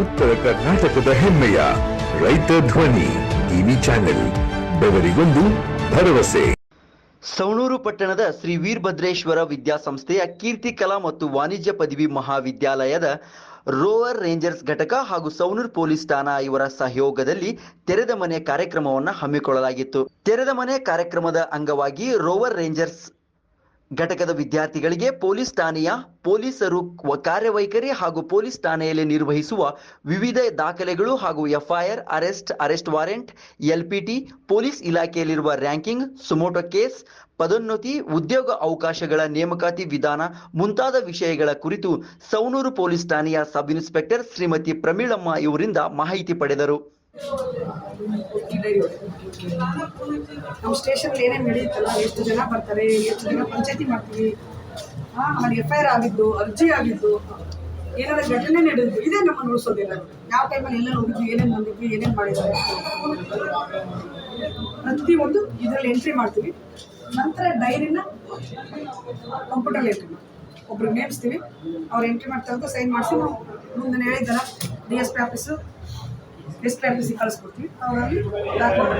ಉತ್ತರ ಕರ್ನಾಟಕದ ಹೆಮ್ಮೆಯ ರೈತ ಧ್ವನಿ ಟಿವಿ ಚಾನೆಲ್, ಬೆವರಿಗೊಂದು ಭರವಸೆ. ಸವಣೂರು ಪಟ್ಟಣದ ಶ್ರೀ ವೀರಭದ್ರೇಶ್ವರ ವಿದ್ಯಾಸಂಸ್ಥೆಯ ಕೀರ್ತಿ ಕಲಾ ಮತ್ತು ವಾಣಿಜ್ಯ ಪದವಿ ಮಹಾವಿದ್ಯಾಲಯದ ರೋವರ್ ರೇಂಜರ್ಸ್ ಘಟಕ ಹಾಗೂ ಸವಣೂರು ಪೊಲೀಸ್ ಠಾಣಾ ಇವರ ಸಹಯೋಗದಲ್ಲಿ ತೆರೆದ ಮನೆ ಕಾರ್ಯಕ್ರಮವನ್ನು ಹಮ್ಮಿಕೊಳ್ಳಲಾಗಿತ್ತು. ತೆರೆದ ಮನೆ ಕಾರ್ಯಕ್ರಮದ ಅಂಗವಾಗಿ ರೋವರ್ ರೇಂಜರ್ಸ್ ಘಟಕದ ವಿದ್ಯಾರ್ಥಿಗಳಿಗೆ ಪೊಲೀಸ್ ಠಾಣೆಯ ಪೊಲೀಸರು ಕಾರ್ಯವೈಖರಿ ಹಾಗೂ ಪೊಲೀಸ್ ಠಾಣೆಯಲ್ಲಿ ನಿರ್ವಹಿಸುವ ವಿವಿಧ ದಾಖಲೆಗಳು ಹಾಗೂ FIR, arrest arrest warrant, LPT, police ಇಲಾಖೆಯಲ್ಲಿರುವ ranking, suo motu case, ಪದೋನ್ನತಿ, ಉದ್ಯೋಗ ಅವಕಾಶಗಳ ನೇಮಕಾತಿ ವಿಧಾನ ಮುಂತಾದ ವಿಷಯಗಳ ಕುರಿತು ಸೌನೂರು ಪೊಲೀಸ್ ಠಾಣೆಯ ಸಬ್ ಇನ್ಸ್ಪೆಕ್ಟರ್ ಶ್ರೀಮತಿ ಪ್ರಮೀಳಮ್ಮ ಇವರಿಂದ ಮಾಹಿತಿ ಪಡೆದರು. ನಮ್ಮ ಸ್ಟೇಷನ್ ಏನೇನು ನಡೆಯುತ್ತಲ್ಲ, ಎಷ್ಟು ಜನ ಬರ್ತಾರೆ, ಎಷ್ಟು ಜನ ಪಂಚಾಯತಿ ಮಾಡ್ತೀವಿ? ಆಮೇಲೆ ಎಫ್ ಐ ಆರ್ ಆಗಿದ್ದು, ಅರ್ಜಿ ಆಗಿದ್ದು ಏನಾದ್ರು ಘಟನೆ ನಡೆದಿದ್ದು, ಇದೇ ನಮ್ಮನ್ನು ಉಳಿಸೋದಿಲ್ಲ. ಯಾವ ಟೈಮಲ್ಲಿ ಎಲ್ಲೆಲ್ಲಿ ಹೋಗಿದ್ವಿ, ಏನೇನು ಬಂದಿದ್ವಿ, ಏನೇನು ಮಾಡಿದ್ದಾರೆ ಒಂದು ಇದರಲ್ಲಿ ಎಂಟ್ರಿ ಮಾಡ್ತೀವಿ. ನಂತರ ಡೈರಿನ ಕಂಪ್ಯೂಟರ್ ಎಂಟ್ರಿ ಮಾಡ್ತೀವಿ. ಒಬ್ರಿಗೆ ನೇಮಿಸ್ತೀವಿ. ಅವ್ರು ಎಂಟ್ರಿ ಮಾಡ್ತಾ ಸೈನ್ ಮಾಡಿಸಿ, ನಾವು ಮುಂದೆ ಹೇಳಿದ್ದಾರೆ D S P office S P ಆಫೀಸಿಗೆ ಕಳಿಸ್ಕೊಡ್ತೀವಿ ಅವರಲ್ಲಿ ದಾಖಲೆ